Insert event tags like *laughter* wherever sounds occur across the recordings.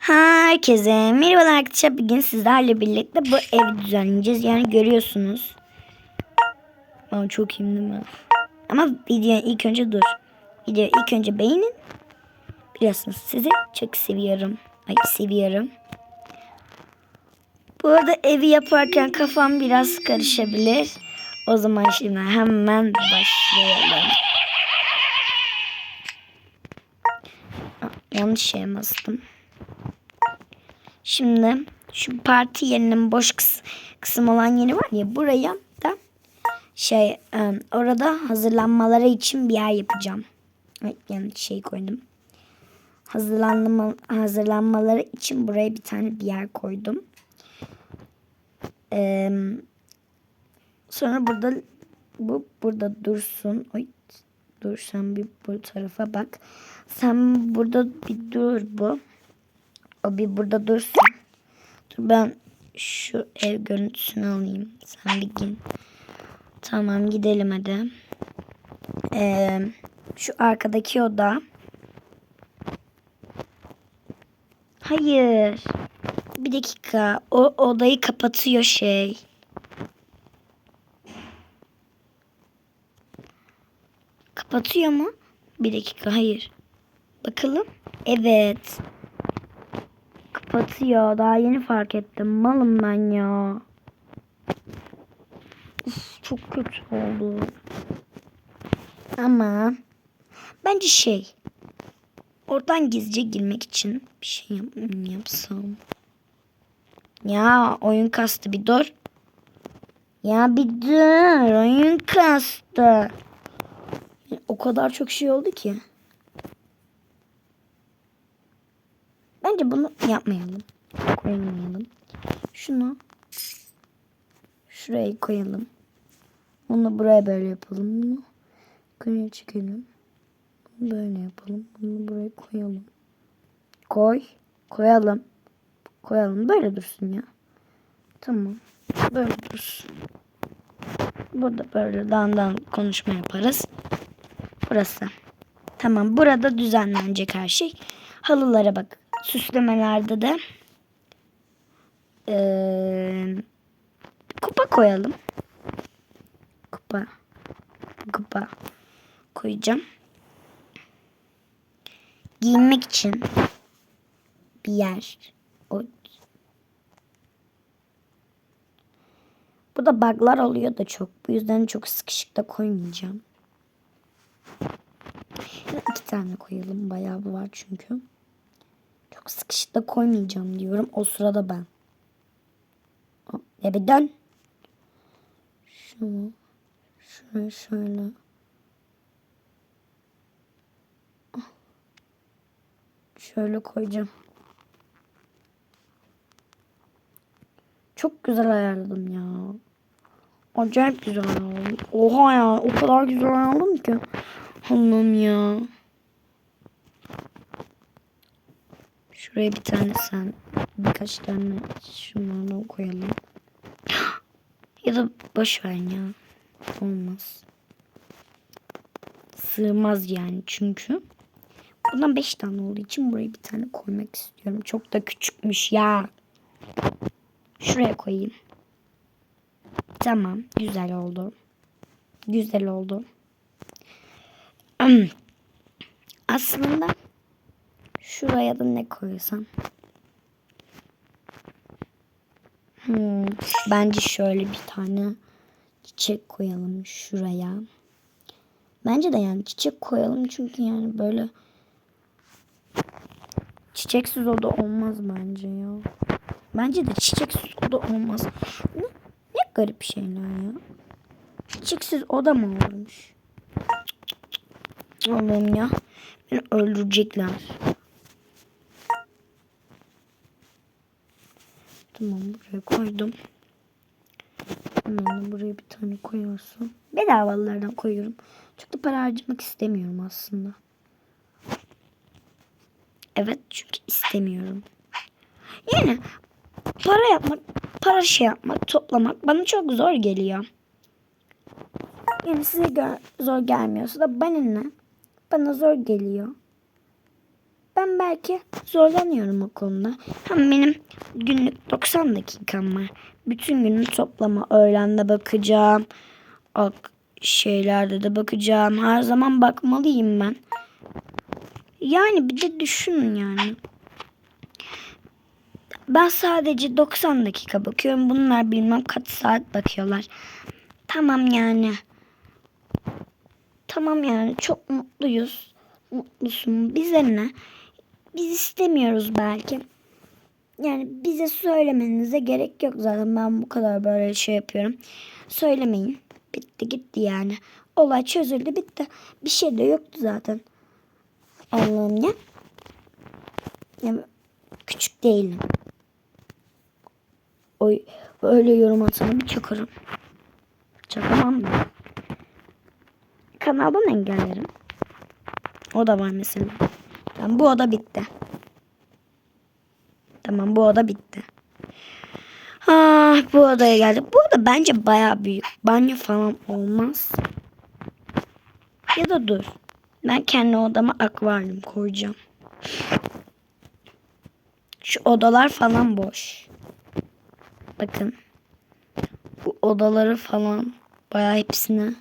Herkese merhabalar arkadaşlar. Bugün sizlerle birlikte bu evi düzenleyeceğiz. Yani görüyorsunuz. Aa, çok iyiyim değil mi? Ama videoyu ilk önce dur. Videoyu ilk önce beğenin. Biliyorsunuz sizi çok seviyorum. Ay seviyorum. Bu arada evi yaparken kafam biraz karışabilir. O zaman şimdi hemen başlayalım. Aa, yanlış şeye bastım. Şimdi şu parti yerinin boş kıs- kısım olan yeri var ya buraya da şey orada hazırlanmaları için bir yer yapacağım. Evet, yanlış şey koydum. Hazırlanma, hazırlanmaları için buraya bir tane bir yer koydum. Sonra burada bu burada dursun. Oy, dur sen bir bu tarafa bak. Sen burada bir dur bu. O bir burada dursun. Dur ben şu ev görüntüsünü alayım. Sen bir git. Tamam gidelim hadi. Ee, şu arkadaki oda. Hayır. Bir dakika. O odayı kapatıyor şey. Kapatıyor mu? Bir dakika hayır. Bakalım. Evet. Kapatıyor. Daha yeni fark ettim. Malım ben ya. Uf, çok kötü oldu. Ama bence şey oradan gizlice girmek için bir şey yap yapsam. Ya oyun kastı bir dur. Ya bir dur. Oyun kastı. O kadar çok şey oldu ki. Bence bunu yapmayalım. Koymayalım. Şunu şuraya koyalım. Bunu buraya böyle yapalım. Bunu yukarıya çekelim. Bunu böyle yapalım. Bunu buraya koyalım. Koy. Koyalım. Koyalım. Böyle dursun ya. Tamam. Böyle dursun. Burada böyle dandan konuşma yaparız. Burası. Tamam. Burada düzenlenecek her şey. Halılara bak. Süslemelerde de eee, kupa koyalım. Kupa. Kupa koyacağım. Giyinmek için bir yer. O. Burada bug'lar oluyor da çok. Bu yüzden çok sıkışık da koymayacağım. Ya iki tane koyalım. Bayağı var çünkü. Çok sıkışık da koymayacağım diyorum. O sırada ben. Ya bir dön. Şunu. Şuraya şöyle. Ah. Şöyle koyacağım. Çok güzel ayarladım ya. Acayip güzel ayarladım. Oha ya o kadar güzel ayarladım ki. Allah'ım ya. Şuraya bir tane sen birkaç tane şunlardan koyalım. *gasps* Ya da boş ver ya. Olmaz. Sığmaz yani çünkü. Bundan beş tane olduğu için buraya bir tane koymak istiyorum. Çok da küçükmüş ya. Şuraya koyayım. Tamam. Güzel oldu. Güzel oldu. *clears throat* Aslında şuraya da ne koysam? Hmm, bence şöyle bir tane çiçek koyalım şuraya. Bence de yani çiçek koyalım çünkü yani böyle çiçeksiz oda olmaz bence ya. Bence de çiçeksiz oda olmaz. Ne, ne garip şeyler ya. Çiçeksiz oda mı olurmuş? Allah'ım ya. Beni öldürecekler. Tamam buraya koydum. Hemen buraya bir tane koyuyorsun. Bedavalardan koyuyorum. Çok da para harcamak istemiyorum aslında. Evet çünkü istemiyorum. Yani para yapmak, para şey yapmak, toplamak bana çok zor geliyor. Yani size gö- zor gelmiyorsa da bana ne? Bana zor geliyor. Ben belki zorlanıyorum o konuda. Hem benim günlük 90 dakikam var. Bütün günün toplama öğlende bakacağım. Ak şeylerde de bakacağım. Her zaman bakmalıyım ben. Yani bir de düşünün yani. Ben sadece 90 dakika bakıyorum. Bunlar bilmem kaç saat bakıyorlar. Tamam yani. Tamam yani çok mutluyuz. Mutlusun. Bize ne? Biz istemiyoruz belki. Yani bize söylemenize gerek yok zaten. Ben bu kadar böyle şey yapıyorum. Söylemeyin. Bitti gitti yani. Olay çözüldü bitti. Bir şey de yoktu zaten. Allah'ım ya. Yani küçük değilim. Oy öyle yorum atsana bir çakarım. Çakamam da. Kanaldan engellerim. O da var mesela. Tamam bu oda bitti. Tamam bu oda bitti. Ah bu odaya geldik. Bu oda bence baya büyük. Banyo falan olmaz. Ya da dur. Ben kendi odama akvaryum koyacağım. Şu odalar falan boş. Bakın. Bu odaları falan bayağı hepsine.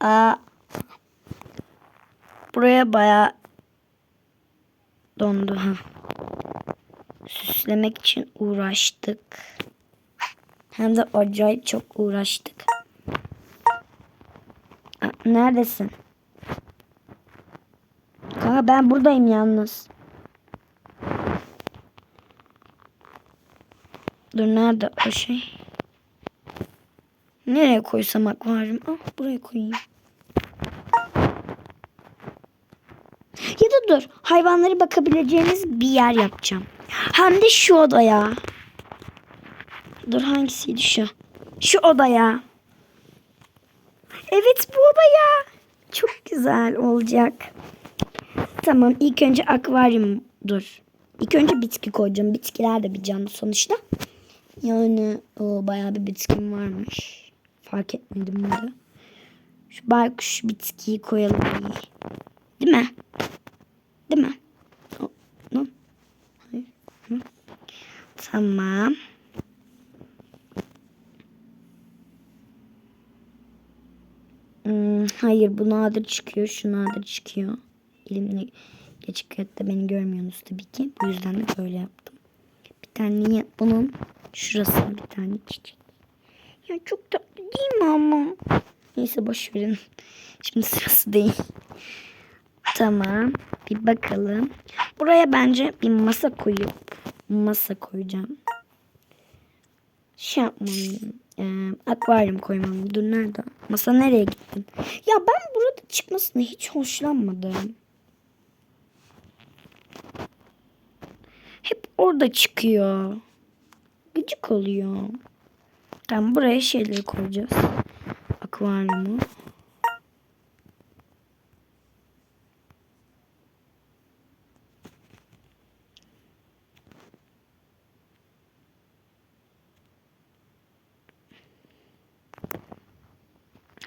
Aa. Buraya bayağı dondu ha. Süslemek için uğraştık. Hem de acayip çok uğraştık. Aa, neredesin? Kanka ben buradayım yalnız. Dur nerede o şey? Nereye koysam akvaryum? Ah buraya koyayım. Ya da dur hayvanları bakabileceğimiz bir yer yapacağım. Hem de şu odaya. Dur hangisiydi şu? Şu odaya. Evet bu odaya. Çok güzel olacak. Tamam ilk önce akvaryum dur. İlk önce bitki koyacağım. Bitkiler de bir canlı sonuçta. Yani o bayağı bir bitkim varmış. Fark etmedim de. Şu baykuş bitkiyi koyalım. Değil mi? Değil mi? No. Hayır. Hı. Tamam. Hmm, hayır bu nadir çıkıyor. Şu nadir çıkıyor. Elimle geçik de beni görmüyorsunuz tabii ki. Bu yüzden de böyle yaptım. Bir tane bunun şurasına bir tane çiçek. Ya çok tatlı değil mi ama? Neyse boş verin. Şimdi sırası değil. Tamam. Bir bakalım. Buraya bence bir masa koyup masa koyacağım. Şey yapmalıyım. Ee, akvaryum koymalıyım. Dur nerede? Masa nereye gittin? Ya ben burada çıkmasına hiç hoşlanmadım. Hep orada çıkıyor. Gıcık oluyor. Tamam buraya şeyleri koyacağız. Akvaryumu.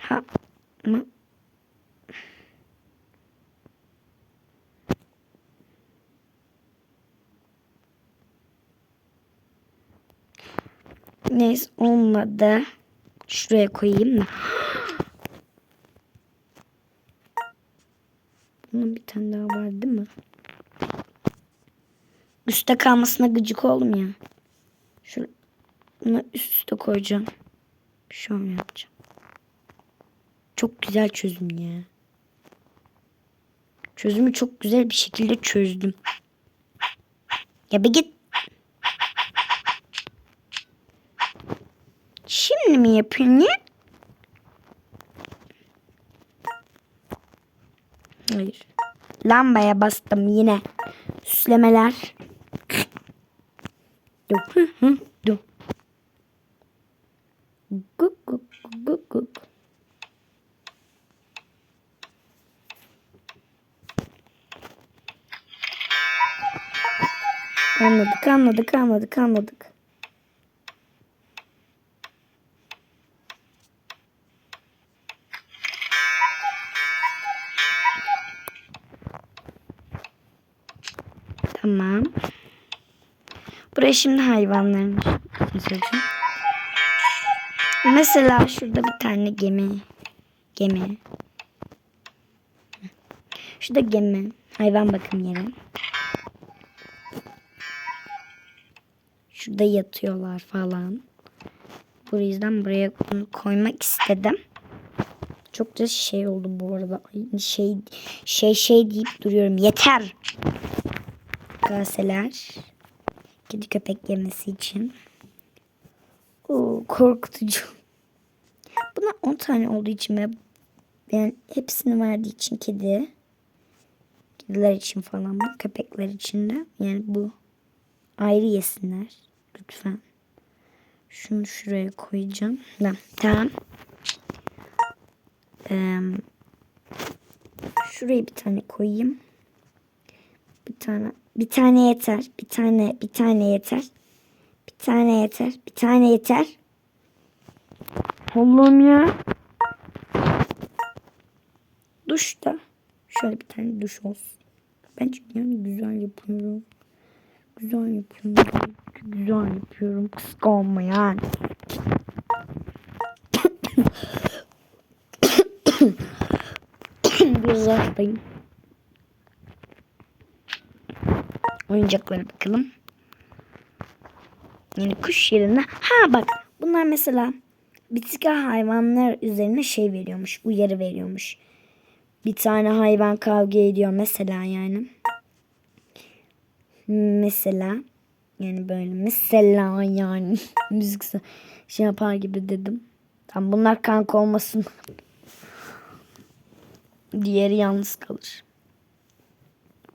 Ha mı? Neyse olmadı. Şuraya koyayım mı? Bunun bir tane daha var değil mi? Üste kalmasına gıcık oldum ya. Şunu bunu üst üste koyacağım. Şöyle yapacağım. Çok güzel çözüm ya. Çözümü çok güzel bir şekilde çözdüm. Ya bir git. Şimdi mi yapıyorsun ya? Hayır. Lambaya bastım yine. Süslemeler. Hı hı. Dur. Guk guk guk guk. Anladık, anladık, anladık, anladık. Buraya şimdi hayvanların söyleyeceğim. Mesela şurada bir tane gemi. Gemi. Şurada gemi. Hayvan bakım yeri. Şurada yatıyorlar falan. Bu yüzden buraya koymak istedim. Çok da şey oldu bu arada. Şey şey şey deyip duruyorum. Yeter. Kaseler. Kedi köpek yemesi için. Oo, korkutucu. Buna 10 tane olduğu için ve yani hepsini verdiği için kedi. Kediler için falan bu. Köpekler için de. Yani bu ayrı yesinler. Lütfen. Şunu şuraya koyacağım. Tamam. tamam. Ee, şuraya bir tane koyayım. Bir tane bir tane yeter. Bir tane bir tane yeter. Bir tane yeter. Bir tane yeter. Allah'ım ya. Duş da şöyle bir tane duş olsun. Bence yani güzel yapıyorum. Güzel yapıyorum. Güzel yapıyorum. Kıskanma yani. *coughs* Biraz hastayım. Oyuncaklara bakalım. Yani kuş yerine. Ha bak bunlar mesela bitki hayvanlar üzerine şey veriyormuş. Uyarı veriyormuş. Bir tane hayvan kavga ediyor mesela yani. Mesela yani böyle mesela yani *laughs* müzik şey yapar gibi dedim. Tam bunlar kanka olmasın. Diğeri yalnız kalır.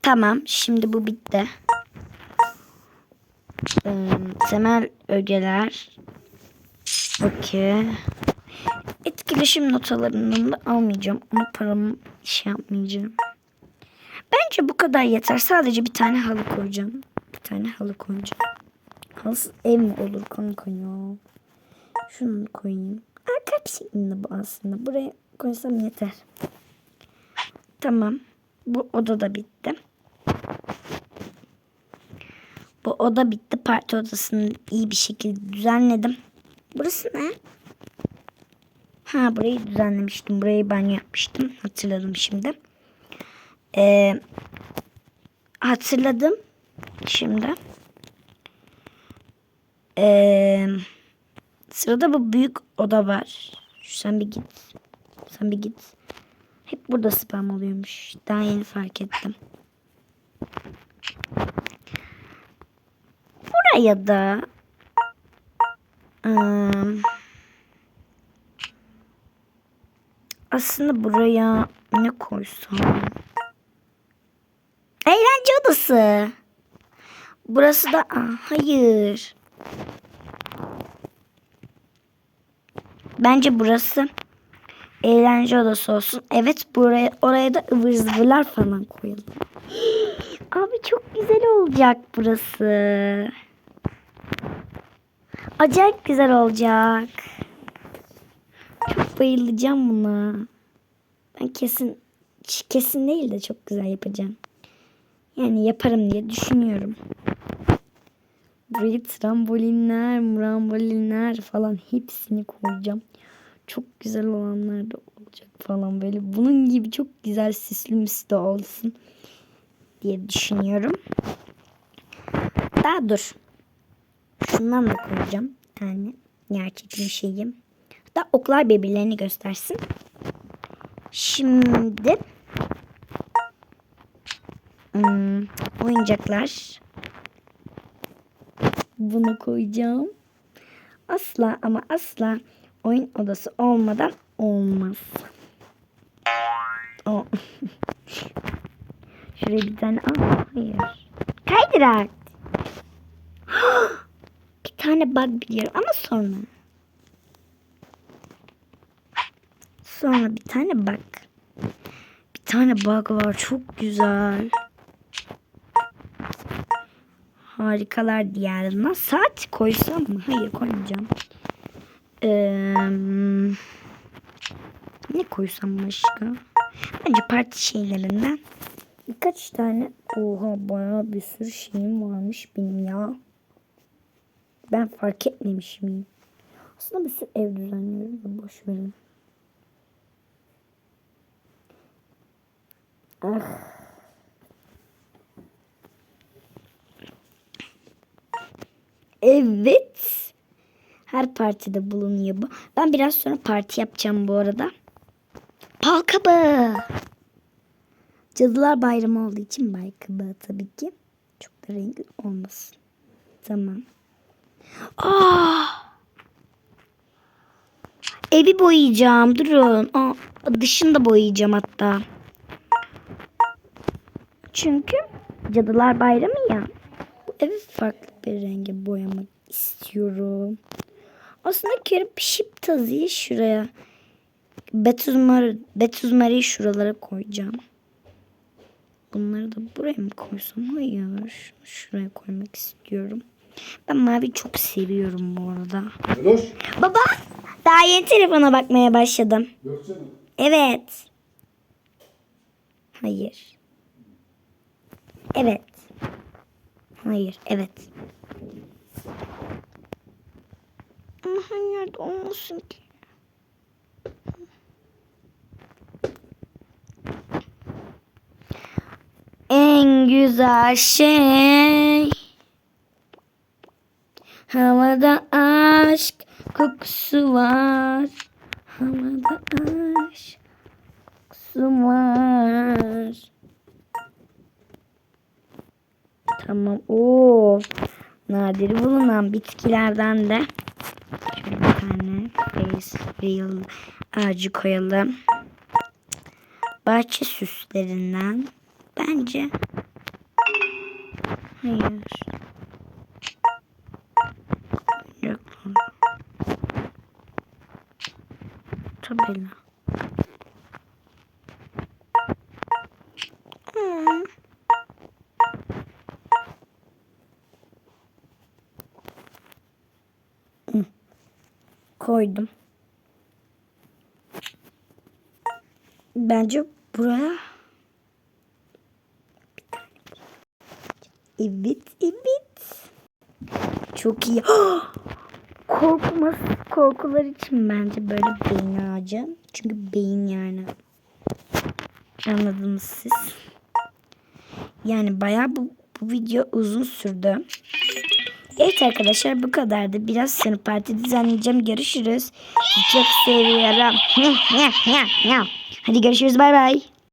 Tamam şimdi bu bitti. Ee, temel ögeler. Okey. Etkileşim notalarından da almayacağım. Onu paramı şey yapmayacağım. Bence bu kadar yeter. Sadece bir tane halı koyacağım. Bir tane halı koyacağım. Halısız ev mi olur kanka ya? Şunu koyayım. Aa, kalp şeklinde bu aslında. Buraya koysam yeter. Tamam. Bu oda da bitti. Bu oda bitti. Parti odasını iyi bir şekilde düzenledim. Burası ne? Ha burayı düzenlemiştim. Burayı banyo yapmıştım. Hatırladım şimdi. Ee, hatırladım. Şimdi. Ee, sırada bu büyük oda var. Sen bir git. Sen bir git. Hep burada spam oluyormuş. Daha yeni fark ettim. Buraya da ım, aslında buraya ne koysam? Eğlence odası. Burası da Aa, hayır. Bence burası eğlence odası olsun. Evet buraya oraya da ıvır zıvırlar falan koyalım. *gasps* Abi çok güzel olacak burası. Acayip güzel olacak. Çok bayılacağım buna. Ben kesin kesin değil de çok güzel yapacağım. Yani yaparım diye düşünüyorum. Buraya trambolinler, mrambolinler falan hepsini koyacağım. Çok güzel olanlar da olacak falan böyle. Bunun gibi çok güzel süslü müslü olsun diye düşünüyorum. Daha dur. Şundan da koyacağım. Tane yer çekimi şeyim. Hatta oklar birbirlerini göstersin. Şimdi hmm, oyuncaklar. Bunu koyacağım. Asla ama asla oyun odası olmadan olmaz. O. *laughs* Şuraya bir tane al. Hayır. Kaydırak. *gasps* tane bug biliyorum ama sonra. Sonra bir tane bug. Bir tane bug var. Çok güzel. Harikalar diyarına saat koysam mı? Hayır koymayacağım. Ee, ne koysam başka? Bence parti şeylerinden birkaç tane. Oha bayağı bir sürü şeyim varmış benim ya. Ben fark etmemişim. Aslında bir sürü ev düzenliyorum da boş verin. Ah. Evet. Her partide bulunuyor bu. Ben biraz sonra parti yapacağım bu arada. Bal kabağı. Cadılar bayramı olduğu için bal kabağı tabii ki. Çok da renkli olmasın. Tamam. Aa! Evi boyayacağım. Durun. Aa, dışını da boyayacağım hatta. Çünkü Cadılar Bayramı ya. Bu evi farklı bir renge boyamak istiyorum. Aslında Kerim pişip tazıyı şuraya. Betuzmarı, betuzmarıyı şuralara koyacağım. Bunları da buraya mı koysam? Hayır. Şuraya koymak istiyorum. Ben mavi çok seviyorum bu arada. Meloş. Baba daha yeni telefona bakmaya başladım. Göksel. Evet. Hayır. Evet. Hayır. Evet. Ama her yerde olmasın ki. En güzel şey Havada aşk kokusu var. Havada aşk kokusu var. Tamam. Oo. Nadir bulunan bitkilerden de şöyle bir tane face real ağacı koyalım. Bahçe süslerinden bence hayır. Tabela. Hmm. Hı. Koydum. Bence buraya Evet, evet. Çok iyi. *gasps* Korkmaz, korkular için bence böyle beyin ağacı. Çünkü beyin yani. Anladınız siz. Yani bayağı bu, bu video uzun sürdü. Evet arkadaşlar bu kadardı. Biraz sınıf parti düzenleyeceğim. Görüşürüz. Çok seviyorum. *laughs* Hadi görüşürüz. Bay bay.